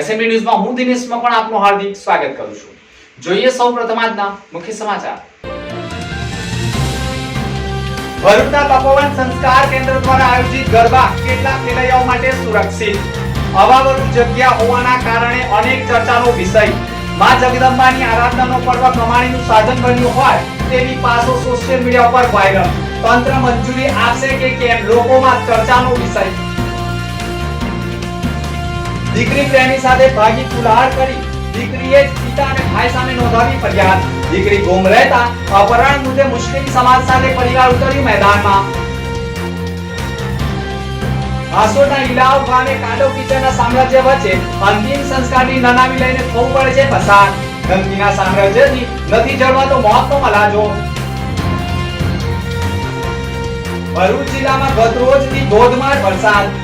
એસએમબી ન્યૂઝમાં હું દિનેશ મકવાણા આપનું હાર્દિક સ્વાગત કરું છું. જોઈએ સૌ પ્રથમ આજના મુખ્ય સમાચાર. ભરૂચના તપોવન સંસ્કાર કેન્દ્ર દ્વારા આયોજિત ગરબા કેટલાક ખેલૈયાઓ માટે સુરક્ષિત. અવાવરૂ જગ્યા હોવાના કારણે અનેક ચર્ચાનો વિષય. માં જગદંબાની આરાધનાનો પર્વ કમાણીનું સાધન બન્યું હોય તેની પાસો સોશિયલ મીડિયા પર વાયરલ તંત્ર મંજૂરી આપશે કે કેમ? લોકોમાં ચર્ચાનો વિષય. દીકરી તેની સાથે ભાગી ફુલહાર કરી દીકરીએ જ પિતા અને ભાઈ સામે નોંધાવી ફરિયાદ. દીકરી ગુમ રહેતા અપહરણ મુદ્દે મુસ્લિમ સમાજ સાથે પરિવાર ઉતર્યું મેદાનમાં. આસોના ઇલાવ ગામે કાંડો કિચનના સામ્રાજ્ય વચ્ચે અંતિમ સંસ્કારની નનામી લઈને થવું પડે છે પસાર. ગંદકીના સામ્રાજ્યથી નથી જળવાતો મોતનો મલાજો ભરૂચ જિલ્લામાં ગત રોજથી ધોધમાર વરસાદ.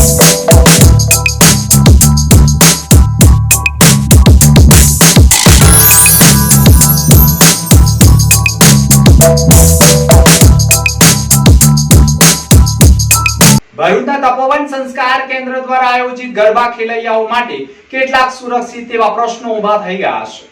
ભરૂચના તપોવન સંસ્કાર કેન્દ્ર દ્વારા આયોજિત ગરબા ખેલૈયાઓ માટે કેટલાક સુરક્ષિત એવા પ્રશ્નો ઊભા થઈ ગયા છે.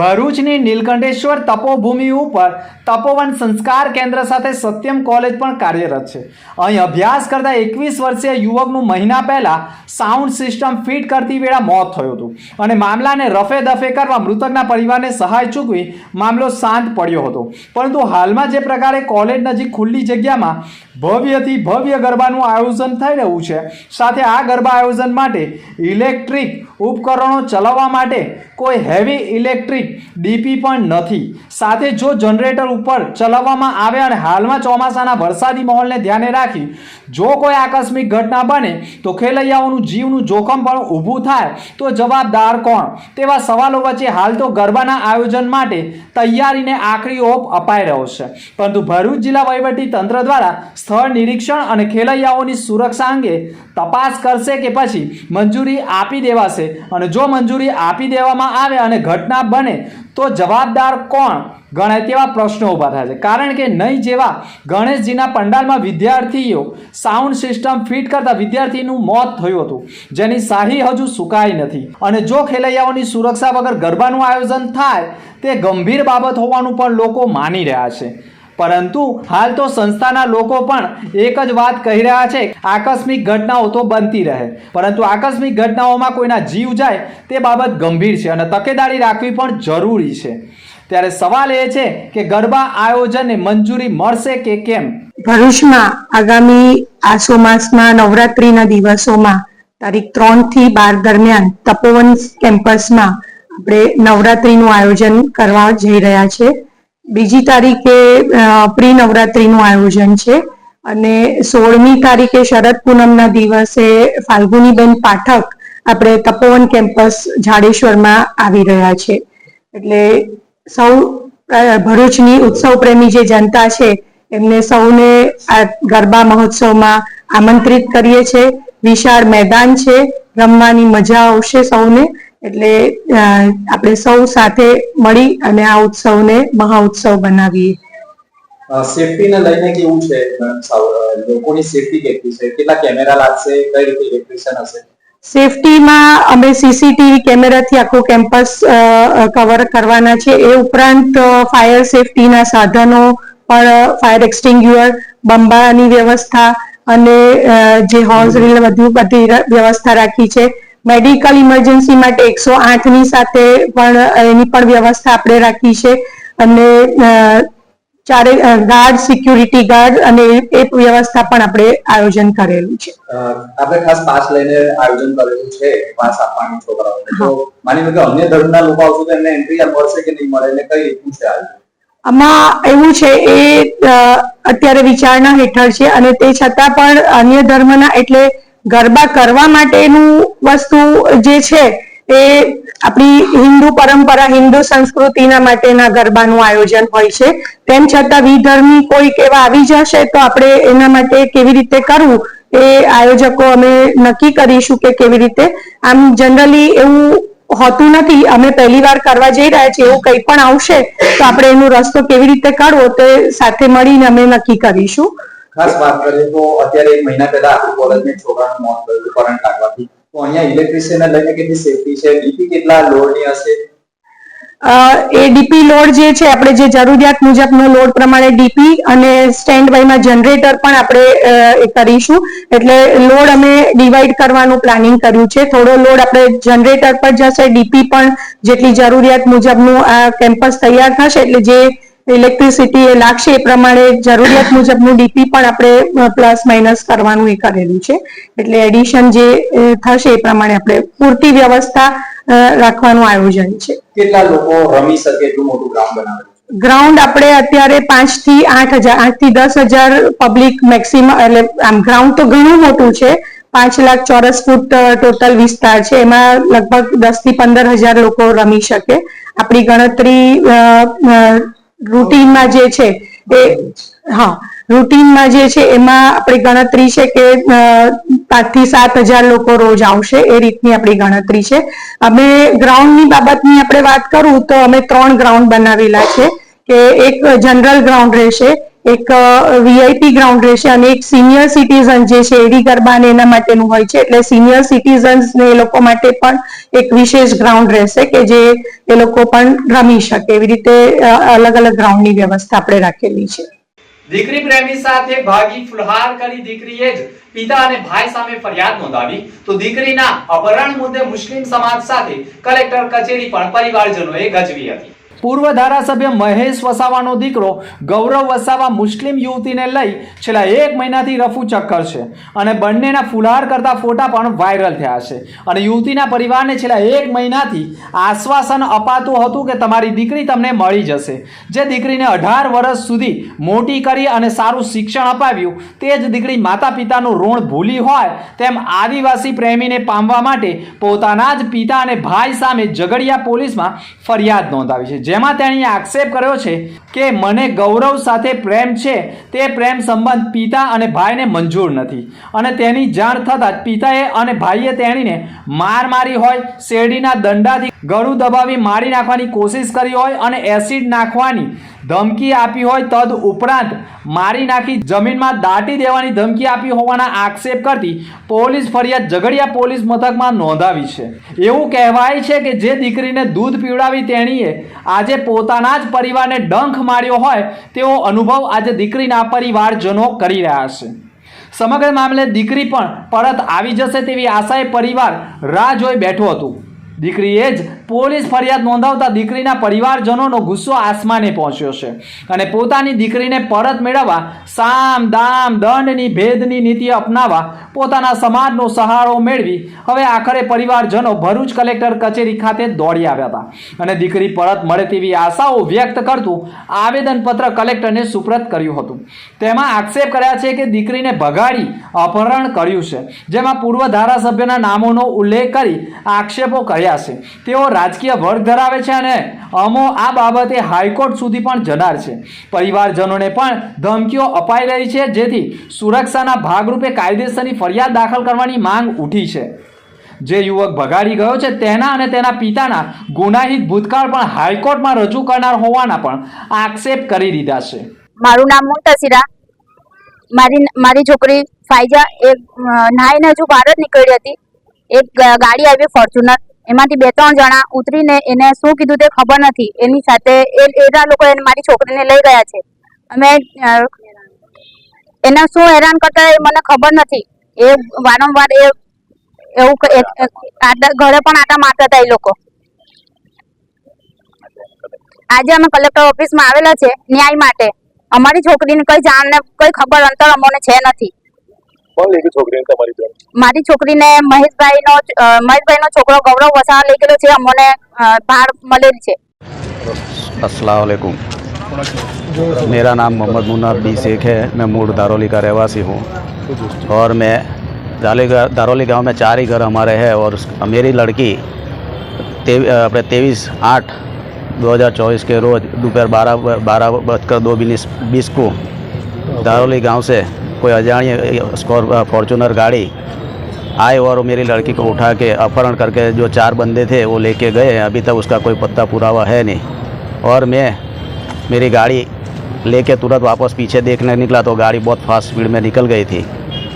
ભરૂચની નીલકંઠેશ્વર તપોભૂમિ ઉપર તપોવન સંસ્કાર કેન્દ્ર સાથે સત્યમ કોલેજ પણ કાર્યરત છે. અહીં અભ્યાસ કરતા એકવીસ વર્ષીય યુવકનું મહિના પહેલા સાઉન્ડ સિસ્ટમ ફિટ કરતી વેળા મોત થયું હતું અને મામલાને રફે દફે કરવા મૃતકના પરિવારને સહાય ચૂકવી મામલો શાંત પડ્યો હતો. પરંતુ હાલમાં જે પ્રકારે કોલેજ નજીક ખુલ્લી જગ્યામાં ભવ્યથી ભવ્ય ગરબાનું આયોજન થઈ રહ્યું છે, સાથે આ ગરબા આયોજન માટે ઇલેક્ટ્રિક ઉપકરણો ચલાવવા માટે કોઈ હેવી ઇલેક્ટ્રિક ડીપી પણ નથી. સાથે જો જનરેટર ઉપર ચલાવવામાં આવે અને હાલમાં ચોમાસાના વરસાદી માહોલને ધ્યાને રાખી જો કોઈ આકસ્મિક ઘટના બને તો ખેલૈયાઓનું જીવનું જોખમ પણ ઊભું થાય, તો જવાબદાર કોણ? તેવા સવાલો વચ્ચે હાલ તો ગરબાના આયોજન માટે તૈયારીને આખરી ઓપ અપાઈ રહ્યો છે. પરંતુ ભરૂચ જિલ્લા વહીવટી તંત્ર દ્વારા સ્થળ નિરીક્ષણ અને ખેલૈયાઓની સુરક્ષા અંગે તપાસ કરશે કે પછી મંજૂરી આપી દેવાશે? અને જો મંજૂરી આપી દેવામાં આવે અને ઘટના બને, તો જવાબદાર કોણ? ગણાય તેવા પ્રશ્નો ઊભા થાય છે. કારણ કે નહીં જેવા ગણેશજીના પંડાલમાં વિદ્યાર્થીઓ સાઉન્ડ સિસ્ટમ ફિટ કરતા વિદ્યાર્થીનું મોત થયું હતું. જેની શાહી હજુ સુકાઈ નથી. અને જો ખેલૈયાઓની સુરક્ષા વગર ગરબાનું આયોજન થાય, તે ગંભીર બાબત હોવાનું પણ લોકો માની રહ્યા છે. પરંતુ હાલ તો સંસ્થાના લોકો પણ એક જ વાત કહી રહ્યા છે, આકસ્મિક ઘટનાઓ તો બનતી રહે. પરંતુ આકસ્મિક ઘટનાઓમાં કોઈના જીવ જાય તે બાબત ગંભીર છે અને તકેદારી રાખવી પણ જરૂરી છે. ત્યારે સવાલ એ છે કે ગરબા આયોજનને મંજૂરી મળશે કે કેમ? ભરૂચમાં આગામી આસો માસમાં નવરાત્રીના દિવસોમાં તારીખ ત્રણથી બાર દરમિયાન તપોવન કેમ્પસમાં આપણે નવરાત્રીનું આયોજન કરવા જઈ રહ્યા છે. બીજી તારીખે પ્રી નવરાત્રીનું આયોજન છે અને સોળમી તારીખે શરદ પૂનમના દિવસે ફાલ્ગુનીબેન પાઠક આપણે તપોવન કેમ્પસ જાડેશ્વરમાં આવી રહ્યા છે. એટલે સૌ ભરૂચની ઉત્સવ પ્રેમી જે જનતા છે, એમને સૌને આ ગરબા મહોત્સવમાં આમંત્રિત કરીએ છે. વિશાળ મેદાન છે, રમવાની મજા આવશે સૌને. એટલે આપણે સૌ સાથે મળી અને આ ઉત્સવને મહાઉત્સવ બનાવીએ. સેફટીને લઈને કેવું છે? લોકોની સેફટી કેટલી છે? કેટલા કેમેરા લાગશે? કઈ રીતે ઇલેક્ટ્રિશિયન હશે? સેફટીમાં અમે સીસીટીવી કેમેરાથી આખું કેમ્પસ કવર કરવાના છે. એ ઉપરાંત ફાયર સેફટીના સાધનો પણ ફાયર એક્સટિંગ્યુઅર બંબાની વ્યવસ્થા અને જે હોર્સ રીલ બધું બધી વ્યવસ્થા રાખી છે. મેડિકલ ઇમરજન્સી માટે એકસો ની સાથે પણ એની પણ વ્યવસ્થા આપણે રાખી છે. અને ચારે ગાર્ડ સિક્યુરિટી ગાર્ડ અને એ વ્યવસ્થા પણ આપણે આયોજન કરેલું છે. આપણે ખાસ પાસ લઈને આયોજન કરેલું છે પાસ આપવાનું છોકરાઓને. તો માની લો કે અન્ય ધર્મના લોકો આવશે તો એમને એન્ટ્રી મળશે કે નહીં મળે એટલે કઈ રીતનું છે આમાં એવું છે એ અત્યારે વિચારણા હેઠળ છે અને તે છતાં પણ અન્ય ધર્મના એટલે ગરબા કરવા માટેનું વસ્તુ જે છે એ આપણી હિન્દુ પરંપરા, હિન્દુ સંસ્કૃતિના માટેના ગરબાનું આયોજન હોય છે. તેમ છતાં વિધર્મી કોઈક એવા આવી જશે તો આપણે એના માટે કેવી રીતે કરવું એ આયોજકો અમે નક્કી કરીશું કે કેવી રીતે. આમ જનરલી એવું હોતું નથી. અમે પહેલી વાર કરવા જઈ રહ્યા છીએ, એવું કંઈ પણ આવશે તો આપણે એનો રસ્તો કેવી રીતે કાઢવો તે સાથે મળીને અમે નક્કી કરીશું. ખાસ વાત કરીએ તો અત્યારે એક મહિના પહેલા આપણી કોલેજની છોકરાનું મોત થયું કરંટ લાગવાથી તો અહીંયા ઇલેક્ટ્રિશિયન લઈને કેટલી સેફટી છે? ડીપી કેટલા લોડની હશે? એ ડીપી લોડ જે છે, આપણે જે જરૂરિયાત મુજબનો લોડ પ્રમાણે ડીપી અને સ્ટેન્ડ બાયમાં જનરેટર પણ આપણે એ કરીશું. એટલે લોડ અમે ડિવાઈડ કરવાનું પ્લાનિંગ કર્યું છે. થોડો લોડ આપણે જનરેટર પર જશે ડીપી પણ જેટલી જરૂરિયાત મુજબનું આ કેમ્પસ તૈયાર થશે, એટલે જે ઇલેક્ટ્રિસિટી એ લાગશે એ પ્રમાણે જરૂરિયાત મુજબનું ડીપી પણ આપણે પ્લસ માઇનસ કરવાનું એ કરેલું છે. એટલે એડિશન જે થશે એ પ્રમાણે આપણે પૂરતી વ્યવસ્થા રાખવાનું આયોજન છે. કેટલા લોકો રમી શકે એટલું મોટું ગ્રાઉન્ડ બનાવેલું ગ્રાઉન્ડ આપણે અત્યારે પાંચથી આઠ હજાર આઠથી દસ હજાર પબ્લિક મેક્સિમમ એટલે આમ ગ્રાઉન્ડ તો ઘણું મોટું છે. પાંચ લાખ ચોરસ ફૂટ ટોટલ વિસ્તાર છે. એમાં લગભગ દસથી પંદર હજાર લોકો રમી શકે. આપણી ગણતરી રૂટીનમાં જે છે એ હા રૂટીનમાં જે છે એમાં આપણી ગણતરી છે કે પાંચથી સાત હજાર લોકો રોજ આવશે એ રીતની આપણી ગણતરી છે. અમે ગ્રાઉન્ડની બાબતની આપણે વાત કરું તો અમે ત્રણ ગ્રાઉન્ડ બનાવેલા છે કે એક જનરલ ગ્રાઉન્ડ રહેશે એક વીઆઈપી ગ્રાઉન્ડ રહેશે અને એક સિનિયર સિટીઝન જે છે, એડી ગરબા એના માટેનું હોય છે. એટલે સિનિયર સિટીઝન્સ ને એ લોકો માટે પણ એક વિશેષ ગ્રાઉન્ડ રહેશે કે જે એ લોકો પણ રમી શકે. એવી રીતે અલગ અલગ ગ્રાઉન્ડની વ્યવસ્થા આપણે રાખેલી છે. દીકરી પ્રેમી સાથે ભાગી ફુલહાર કરી દીકરીએ જ પિતા અને ભાઈ સામે ફરિયાદ નોંધાવી. તો દીકરીના અપહરણ મુદ્દે મુસ્લિમ સમાજ સાથે કલેક્ટર કચેરી પણ પરિવારજનોએ ગજવી હતી. પૂર્વ ધારાસભ્ય મહેશ વસાવાનો દીકરો ગૌરવ વસાવા મુસ્લિમ યુવતીને લઈ છેલ્લા એક મહિનાથી રફુ ચક્કર છે અને બંનેના ફુલહાર કરતા ફોટા પણ વાયરલ થયા છે. અને યુવતીના પરિવારને છેલ્લા એક મહિનાથી આશ્વાસન અપાતું હતું કે તમારી દીકરી તમને મળી જશે. જે દીકરીને અઢાર વર્ષ સુધી મોટી કરી અને સારું શિક્ષણ અપાવ્યું તે જ દીકરી માતા પિતાનું ઋણ ભૂલી હોય તેમ આદિવાસી પ્રેમીને પામવા માટે પોતાના જ પિતા અને ભાઈ સામે ઝઘડિયા પોલીસમાં ફરિયાદ નોંધાવી છે. જેમાં તેણીએ આક્ષેપ કર્યો છે કે મને ગૌરવ સાથે પ્રેમ છે, તે પ્રેમ સંબંધ પિતા અને ભાઈને મંજૂર નથી. અને તેની જાણ થતાં જ પિતાએ અને ભાઈએ તેણીને માર મારી હોય શેરડીના દંડાથી ગળું દબાવી મારી નાખવાની કોશિશ કરી હોય અને એસિડ નાખવાની ધમકી આપી હોય તદ ઉપરાંત મારી નાખી જમીનમાં દાટી દેવાની ધમકી આપી હોવાના આક્ષેપ કરતી પોલીસ ફરિયાદ ઝઘડિયા પોલીસ મથકમાં નોંધાવી છે. એવું કહેવાય છે કે જે દીકરીને દૂધ પીવડાવી તેણીએ આજે પોતાના જ પરિવારને ડંખ માર્યો હોય તેવો અનુભવ આજે દીકરીના પરિવારજનો કરી રહ્યા છે. સમગ્ર મામલે દીકરી પણ પરત આવી જશે તેવી આશાએ પરિવાર રાહ જોઈ બેઠું હતું. દીકરીએ જ પોલીસ ફરિયાદ નોંધાવતા દીકરીના પરિવારજનોનો ગુસ્સો આસમાને પહોંચ્યો છે અને પોતાની દીકરીને પરત મેળવવા સામ, દામ, દંડની, ભેદની નીતિ અપનાવવા પોતાના સમાજનો સહારો મેળવી હવે આખરે પરિવારજનો ભરૂચ કલેક્ટર કચેરી ખાતે દોડી આવ્યા હતા. અને દીકરી પરત મળે તેવી આશાઓ વ્યક્ત કરતું આવેદનપત્ર કલેક્ટરને સુપ્રત કર્યું હતું. તેમાં આક્ષેપ કર્યા છે કે દીકરીને ભગાડી, અપહરણ કર્યું છે. જેમાં પૂર્વ ધારાસભ્યના નામોનો ઉલ્લેખ કરી આક્ષેપો કર્યા છે. તેઓ રાજકીય વર્ગ ધરાવે છે અને અમો આ બાબતે હાઈકોર્ટ સુધી પણ જનાર છે. પરિવારજનોને પણ ધમકીઓ અપાઈ રહી છે, જેથી સુરક્ષાના ભાગરૂપે કાયદેસરની ફરિયાદ દાખલ કરવાની માંગ ઉઠી છે. જે યુવક ભગાડી ગયો છે, તેના અને તેના પિતાના ગુનાહિત ભૂતકાળ પણ હાઈકોર્ટમાં રજૂ કરનાર હોવાના પણ આક્ષેપ કરી દીધા છે. મારું નામ મુંતસીરા મારી મારી છોકરી ફાઈજા એક નાઈને હજુ બહાર જ નીકળી હતી. એક ગાડી આવી ફોર્ચ્યુનર. એમાંથી બે ત્રણ જણા ઉતરીને એને શું કીધું તે ખબર નથી. એની સાથે એના લોકો એને મારી છોકરીને લઈ ગયા છે. અમે એને શું હેરાન કરતા એ મને ખબર નથી. એ વારંવાર એ એવું ઘરે પણ આટા મારતા હતા એ લોકો. આજે અમે કલેક્ટર ઓફિસમાં આવેલા છે ન્યાય માટે. અમારી છોકરીને કઈ જાણને કઈ ખબર અંતર અમને છે નથી. કોણ લઈ ગઈ છોકરીને તમારી જોડે મારી છોકરીને મહેશભાઈનો અ, મહેશભાઈનો છોકરો ગૌરવ વસાવા લઈ ગયેલો છે અમને અ, ભાર મળેલ છે अस्सलाम वालेकुम मेरा नाम मोहम्मद मुन्ना बी शेख है मैं मूल दारोली का रहवासी हूँ और मैं दारोली दारोली गांव में चार ही घर हमारे हैं और उस- मेरी लड़की तेव- अ, अपने तेईस आठ 2024 के रोज़ दोपहर बारह बारह बजकर दो बीस बीस को दारोली गांव से कोई अजाणी स्कॉर फॉर्चूनर गाड़ी आए और मेरी लड़की को उठा के अपहरण करके जो चार बंदे थे वो लेके गए हैं अभी तक उसका कोई पत्ता पुरावा है नहीं और मैं मेरी गाड़ी लेके तुरंत वापस पीछे देखने निकला तो गाड़ी बहुत फास्ट स्पीड में निकल गई थी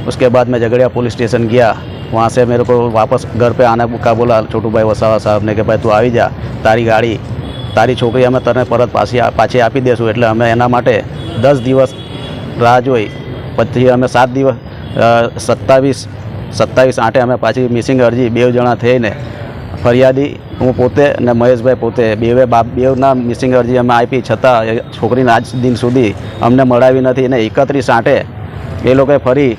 उसके बाद मैं झगड़िया पुलिस स्टेशन गया वहाँ से मेरे को वापस घर पे आने का बोला छोटू भाई વસાવા સાહેબને કે ભાઈ તું આવી જા તારી ગાડી તારી છોકરી અમે તને પરત પાછી આ- પાછી આપી દેશું એટલે અમે એના માટે દસ દિવસ રાહ જોઈ પછી અમે સાત દિવસ સત્તાવીસ સત્તાવીસ આઠે અમે પાછી મિસિંગ અરજી બે જણા થઈને ફરિયાદી હું પોતે અને મહેશભાઈ પોતે બેવે બાપ બેવના મિસિંગ અરજી અમે આપી. છતાં છોકરીને આજ દિન સુધી અમને મળાવી નથી અને એકત્રીસ આઠે એ લોકોએ ફરી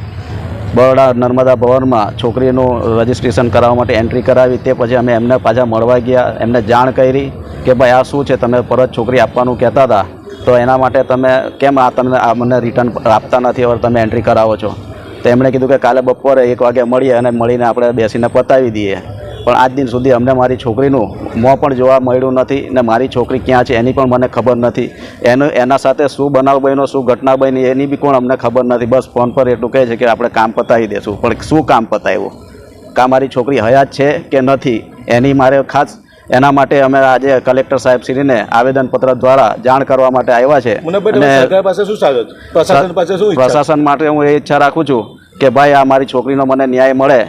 બરોડા નર્મદા ભવનમાં છોકરીનું રજિસ્ટ્રેશન કરાવવા માટે એન્ટ્રી કરાવી. તે પછી અમે એમને પાછા મળવા ગયા, એમને જાણ કરી કે ભાઈ આ શું છે, તમે પરત છોકરી આપવાનું કહેતા હતા. તો એના માટે તમે કેમ આ તમને આ મને રિટર્ન આપતા નથી હવે તમે એન્ટ્રી કરાવો છો? તો એમણે કીધું કે કાલે બપોરે એક વાગે મળીએ અને મળીને આપણે બેસીને પતાવી દઈએ. પણ આજ દિન સુધી અમને મારી છોકરીનું મોં પણ જોવા મળ્યું નથી ને મારી છોકરી ક્યાં છે એની પણ મને ખબર નથી. એનું, એના સાથે શું બનાવ બન્યો, શું ઘટના બની એની બી કોણ અમને ખબર નથી. બસ ફોન પર એટલું કહે છે કે આપણે કામ પતાવી દઈશું પણ શું કામ પતાવ્યું? કાં મારી છોકરી હયાત છે કે નથી? એની મારે ખાસ એના માટે અમે આજે કલેક્ટર સાહેબ શ્રીને આવેદનપત્ર દ્વારા જાણ કરવા માટે આવ્યા છે. અને પ્રશાસન માટે હું એ ઈચ્છા રાખું છું કે ભાઈ આ મારી છોકરીનો મને ન્યાય મળે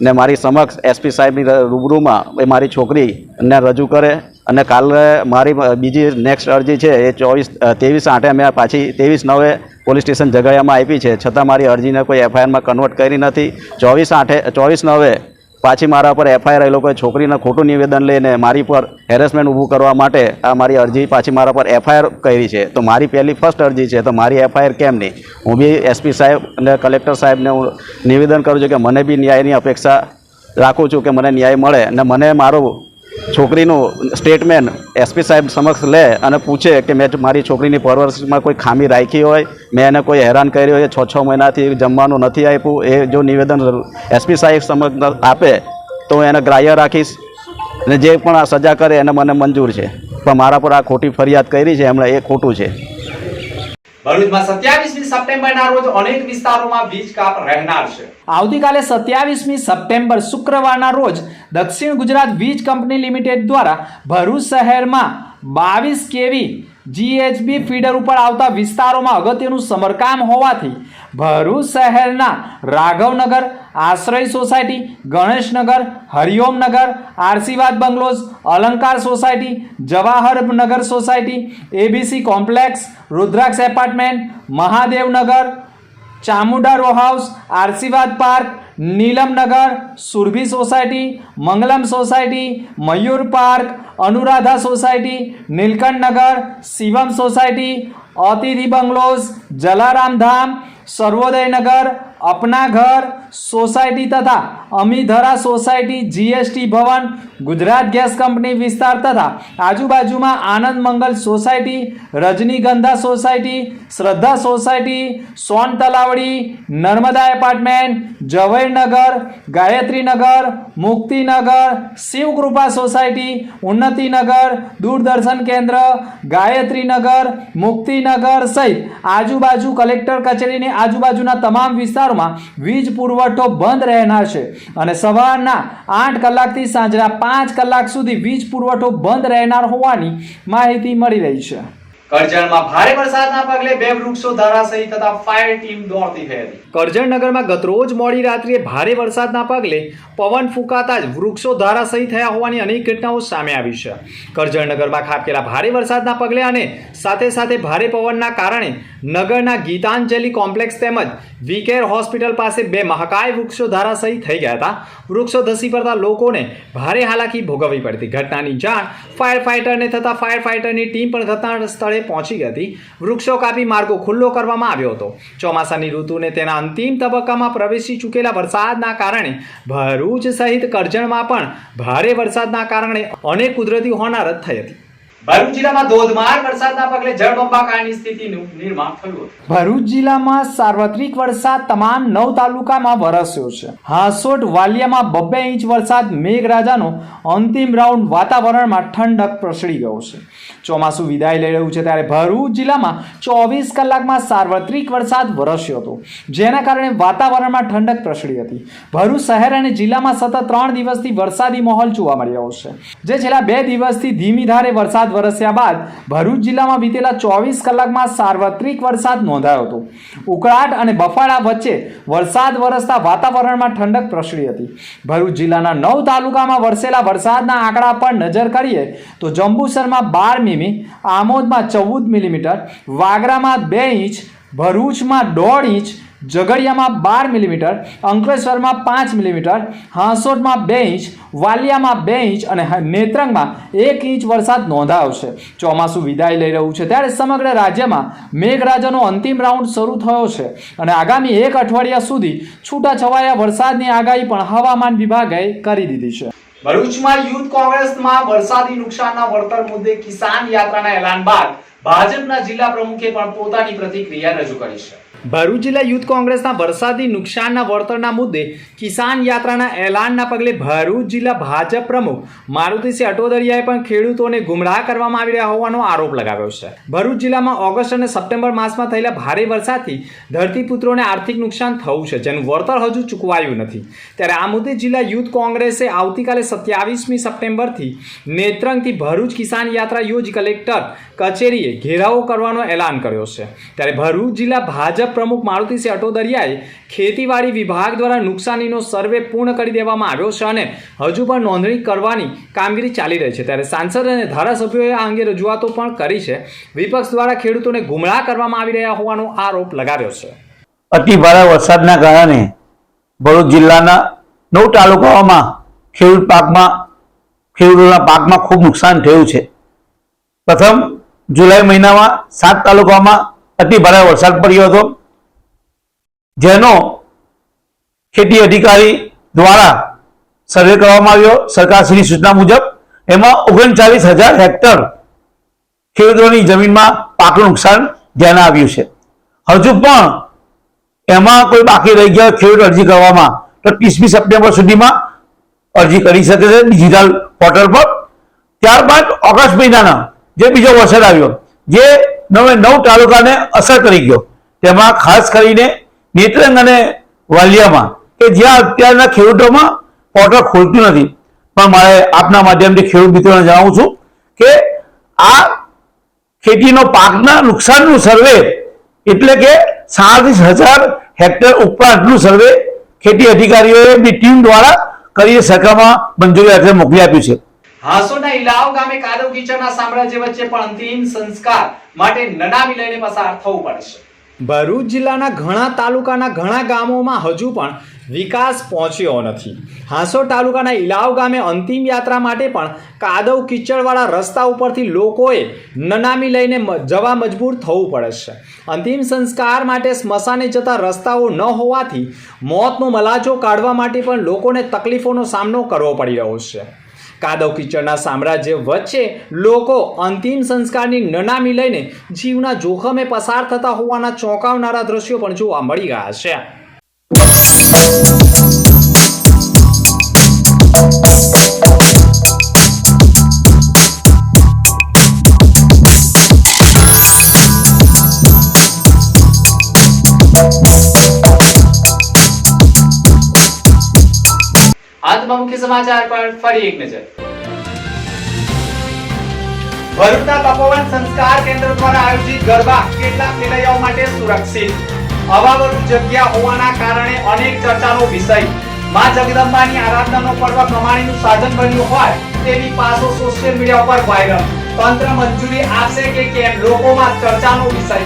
ને મારી સમક્ષ એસપી સાહેબની રૂબરૂમાં એ મારી છોકરીને રજૂ કરે અને કાલે મારી બીજી નેક્સ્ટ અરજી છે એ ચોવીસ ત્રેવીસ આઠે મેં પાછી ત્રેવીસ નવે પોલીસ સ્ટેશન જગાયામાં આપી છે. છતાં મારી અરજીને કોઈ એફઆઈઆરમાં કન્વર્ટ કરી નથી. ચોવીસ આઠે ચોવીસ નવે પાછી મારા પર એફઆઈઆર એ લોકોએ છોકરીને ખોટું નિવેદન લઈને મારી પર હેરેસમેન્ટ ઊભું કરવા માટે આ મારી અરજી પાછી મારા પર એફઆઈઆર કરી છે. તો મારી પહેલી ફર્સ્ટ અરજી છે, તો મારી એફઆઈઆર કેમ નહીં? હું બી એસપી સાહેબ અને કલેક્ટર સાહેબને હું નિવેદન કરું છું કે મને બી ન્યાયની અપેક્ષા રાખું છું કે મને ન્યાય મળે અને મને મારું છોકરીનું સ્ટેટમેન્ટ એસપી સાહેબ સમક્ષ લે અને પૂછે કે મેં મારી છોકરીની પરવરિશમાં કોઈ ખામી રાખી હોય, મેં એને કોઈ હેરાન કર્યું હોય છ છ મહિનાથી જમવાનું નથી આપ્યું, એ જો નિવેદન એસપી સાહેબ સમક્ષ આપે, તો હું એને ગ્રાહ્ય રાખીશ અને જે પણ આ સજા કરે એને મને મંજૂર છે. પણ મારા પર આ ખોટી ફરિયાદ કરી છે, એમણે એ ખોટું છે. ભરૂચમાં સત્યાવીસમી સપ્ટેમ્બરના રોજ અનેક વિસ્તારોમાં વીજ કાપ રહેનાર છે. આવતીકાલે સત્યાવીસમી સપ્ટેમ્બર શુક્રવારના રોજ દક્ષિણ ગુજરાત વીજ કંપની લિમિટેડ દ્વારા ભરૂચ શહેરમાં બાવીસ કેવી જીએચબી ફીડર ઉપર આવતા વિસ્તારોમાં અગત્યનું સમરકામ હોવાથી ભરૂચ શહેરના રાઘવનગર આશ્રય society Ganeshnagar Hariomnagar Ashirwad bungalows Alankar society Jawaharnagar society A B C complex Rudraksh apartment Mahadevnagar Chamunda row house Ashirwad park Neelamnagar Surabhi society Mangalam society Mayur park Anuradha society Neelkanthnagar Shivam society Atithi bungalows Jalaram Dham Sarvodaynagar, Apna Ghar, society તથા Amidhara society, GST Bhavan, Gujarat gas company વિસ્તાર તથા આજુબાજુમાં Anand Mangal society, Rajnigandha society, Shraddha society, Son Talavdi, Narmada apartment, Zavernagar, Gayatrinagar, Muktinagar, Shivkrupa society, Unnatinagar, Doordarshan Kendra, Gayatrinagar, Muktinagar સહિત આજુબાજુ collector કચેરીની આજુબાજુના તમામ વિસ્તારોમાં વીજ પુરવઠો બંધ રહેનાર છે. અને સવારના આઠ કલાકથી સાંજના પાંચ કલાક સુધી વીજ પુરવઠો બંધ રહેનાર હોવાની માહિતી મળી રહી છે. ભારે વરસાદના પગલે અને સાથે સાથે ભારે પવનના કારણે નગરના ગીતાંજલિ કોમ્પ્લેક્સ તેમજ વીકેર હોસ્પિટલ પાસે બે મહાકાય વૃક્ષો ધરાશયી થઈ ગયા હતા. વૃક્ષો ધસી પડતા લોકોને ભારે હાલાકી ભોગવવી પડતી. ઘટનાની જાણ ફાયર ફાઇટરને થતાં ફાયર ફાઇટરની ટીમ પણ ઘટના સ્થળે પહોંચી ગઈ હતી. વૃક્ષો કાપી માર્ગો ખુલ્લો કરવામાં આવ્યો હતો. ચોમાસાની ઋતુને તેના અંતિમ તબક્કામાં પ્રવેશી ચૂકેલા વરસાદના કારણે ભરૂચ સહિત કરજણમાં પણ ભારે વરસાદના કારણે અનેક કુદરતી હોનારત થઈ હતી. ભરૂચ જિલ્લામાં સાર્વત્રિક વરસાદ તમામ નવ તાલુકામાં વરસ્યો છે. હાસોટ, વાલિયામાં બબ્બે ઇંચ વરસાદ, મેઘરાજાનો અંતિમ રાઉન્ડ વાતાવરણમાં ઠંડક પ્રસરી ગયો છે. ચોમાસું વિદાય લઈ રહ્યું છે ત્યારે ભરૂચ જિલ્લામાં ચોવીસ કલાકમાં સાર્વત્રિક વરસાદ વરસ્યો હતો, જેના કારણે વાતાવરણમાં ઠંડક પ્રસરી હતી. ભરૂચ શહેર અને જિલ્લામાં સતત ત્રણ દિવસથી વરસાદી માહોલ જોવા મળી રહ્યો છે. જે છેલ્લા બે દિવસથી ધીમી ધારે વરસાદ વરસ્યા બાદ ભરૂચ જિલ્લામાં બીતેલા ચોવીસ કલાકમાં સાર્વત્રિક વરસાદ નોંધાયો હતો. ઉકળાટ અને બફાળા વચ્ચે વરસાદ વરસતા વાતાવરણમાં ઠંડક પ્રસરી હતી. ભરૂચ જિલ્લાના નવ તાલુકામાં વરસેલા વરસાદના આંકડા પર નજર કરીએ તો જંબુસરમાં બાર મીમી, આમોદમાં ચૌદ મિલીમીટર, વાગરામાં બે ઇંચ, ભરૂચમાં દોઢ ઇંચ ઝઘડિયામાં બાર મિલીમીટર, અંકલેશ્વરમાં પાંચ મિલીમીટર, હાંસોટમાં બે ઇંચ, વાલિયામાં બે ઇંચ અને નેત્રંગમાં એક ઇંચ વરસાદ નોંધાયો છે ચોમાસું વિદાય લઈ રહ્યું છે. ત્યારે સમગ્ર રાજ્યમાં મેઘરાજાનો અંતિમ રાઉન્ડ શરૂ થયો છે અને આગામી એક અઠવાડિયા સુધી છૂટાછવાયા વરસાદની આગાહી પણ હવામાન વિભાગે કરી દીધી છે. ભરૂચમાં યુથ કોંગ્રેસમાં વરસાદી નુકસાનના વળતર મુદ્દે કિસાન યાત્રાના એલાન બાદ ભાજપના જિલ્લા પ્રમુખે પણ પોતાની પ્રતિક્રિયા રજૂ કરી છે. ભરૂચ જિલ્લા યુથ કોંગ્રેસના વરસાદી નુકસાનના વળતરના મુદ્દે કિસાન યાત્રાના એલાનના પગલે ભરૂચ જિલ્લા ભાજપ પ્રમુખ મારુતિસિંહ અટોદરિયાએ પણ ખેડૂતોને ગુમરાહ કરવામાં આવી રહ્યા હોવાનો આરોપ લગાવ્યો છે. ભરૂચ જિલ્લામાં ઓગસ્ટ અને સપ્ટેમ્બર માસમાં થયેલા ભારે વરસાદથી ધરતીપુત્રોને આર્થિક નુકસાન થયું છે, જેનું વળતર હજુ ચૂકવાયું નથી. ત્યારે આ મુદ્દે જિલ્લા યુથ કોંગ્રેસે આવતીકાલે સત્યાવીસમી સપ્ટેમ્બરથી નેત્રંગથી ભરૂચ કિસાન યાત્રા યોજી કલેક્ટર કચેરીએ ઘેરાવો કરવાનો એલાન કર્યો છે. ત્યારે ભરૂચ જિલ્લા ભાજપ પ્રમુખ મારુતિસિંહ અટોદરિયાએ ખેતીવાડી વિભાગ દ્વારા નુકસાનીનો સર્વે પૂર્ણ કરી દેવામાં આવ્યો છે અને હજુ પણ નોંધણી કરવાની કામગીરી ચાલી રહી છે. ત્યારે સાંસદ અને ધારાસભ્યોએ આ અંગે રજૂઆતો પણ કરી છે. વિપક્ષ દ્વારા ખેડૂતોને ગુમરાહ કરવામાં આવી રહ્યા હોવાનો આરોપ લગાવ્યો છે. અતિ ભારે વરસાદના કારણે ભરૂચ જિલ્લાના નવ તાલુકાઓમાં ખેડૂત પાકમાં, ખેડૂતોના પાકમાં ખૂબ નુકસાન થયું છે. પ્રથમ જુલાઈ મહિનામાં સાત તાલુકામાં અતિ વરસાદ પડ્યો હતો. જેનો ખેતી અધિકારી દ્વારા સર્વે કરવામાં આવ્યો. સરકારશ્રીની સૂચના મુજબ એમાં ઓગણચાલીસ હજાર હેક્ટર ખેડૂતોની જમીનમાં પાકનું નુકસાન ધ્યાને આવ્યું છે. હજુ પણ એમાં કોઈ બાકી રહી ગયા ખેડૂત અરજી કરવામાં. તો ત્રીસમી સપ્ટેમ્બર સુધીમાં અરજી કરી શકે છે ડિજિટલ પોર્ટલ પર. ત્યારબાદ ઓગસ્ટ મહિનાના જે બીજો વરસાદ આવ્યો, જે નવે નવ તાલુકાને અસર કરી ગયો. તેમાં ખાસ કરીને નેત્રંગ અને વાલિયામાં, કે જ્યાં અત્યારના ખેડૂતોમાં પોર્ટલ ખોલતું નથી. પણ મારે આપના માધ્યમથી ખેડૂત મિત્રોને જણાવું છું કે આ ખેતીનો પાકના નુકસાનનું સર્વે, એટલે કે સાડત્રીસ હજાર હેક્ટર ઉપરાંતનું સર્વે ખેતી અધિકારીઓની ટીમ દ્વારા કરીને સરકારમાં મંજૂરી અર્થે મોકલી આપ્યું છે. હાસોના ઇલાવ ગામે કાદવ કીચડના સામ્રાજ્ય વચ્ચે પણ અંતિમ સંસ્કાર માટે નનામી લઈને પસાર થવું પડે છે ભરૂચ જિલ્લાના ઘણા તાલુકાના ઘણા ગામોમાં હજુ પણ વિકાસ પહોંચ્યો નથી. હાંસોડ તાલુકાના ઇલાવ ગામે અંતિમ યાત્રા માટે પણ કાદવ કીચડવાળા રસ્તા ઉપરથી લોકોએ નનામી લઈને જવા મજબૂર થવું પડે છે. અંતિમ સંસ્કાર માટે સ્મશાને જતા રસ્તાઓ ન હોવાથી મોતનો મલાજો કાઢવા માટે પણ લોકોને તકલીફોનો સામનો કરવો પડી રહ્યો છે. કાદવ કીચડના સામ્રાજ્ય વચ્ચે લોકો અંતિમ સંસ્કારની નનામી લઈને જીવના જોખમે પસાર થતા હોવાના ચોંકાવનારા દ્રશ્યો પણ જોવા મળી રહ્યા છે. અંતમાં મુખ્ય સમાચાર પર ફરી એક નજર. ભરૂચના તપોવન સંસ્કાર કેન્દ્ર દ્વારા આયોજિત ગરબા કેટલાક ખેલૈયાઓ માટે સુરક્ષિત. અવાવરૂ જગ્યા હોવાના કારણે અનેક ચર્ચાનો વિષય. માં જગદંબાની આરાધનાનો પર્વ કમાણીનું સાધન બન્યું હોય તેની પાસો સોશિયલ મીડિયા ઉપર વાયરલ તંત્ર મંજૂરી આપશે કે કેમ? લોકોમાં ચર્ચાનો વિષય.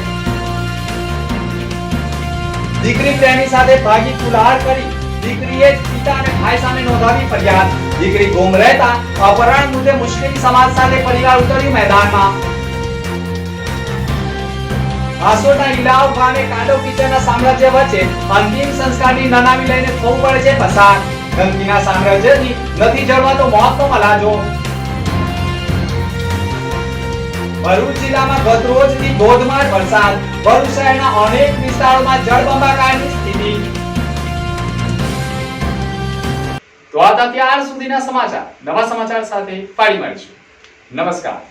દીકરી પ્રેમી સાથે ભાગી ફુલહાર કરી દીકરીએ જ પિતા અને ભાઈ સામે નોંધાવી ફરિયાદ. દીકરી ગુમ રહેતા અપહરણ મુદ્દે મુસ્લિમ સમાજ સાથે પરિવાર ઉતર્યું મેદાનમાં. આસોના ઇલાવ ગામે કાંડો કિચનના સામ્રાજ્ય વચ્ચે અંતિમ સંસ્કારની નનામી લઈને થવું પડે છે પસાર. ગંદકીના સામ્રાજ્યથી નથી જળવાતો મોતનો મલાજો. ભરૂચ જિલ્લામાં ગત રોજથી ધોધમાર વરસાદ. ભરૂચ શહેરના અનેક વિસ્તારોમાં જળબંબાકારની સ્થિતિ. તો આ હતા ત્યાર સુધીના સમાચાર. નવા સમાચાર સાથે ફરી મળીશું. નમસ્કાર.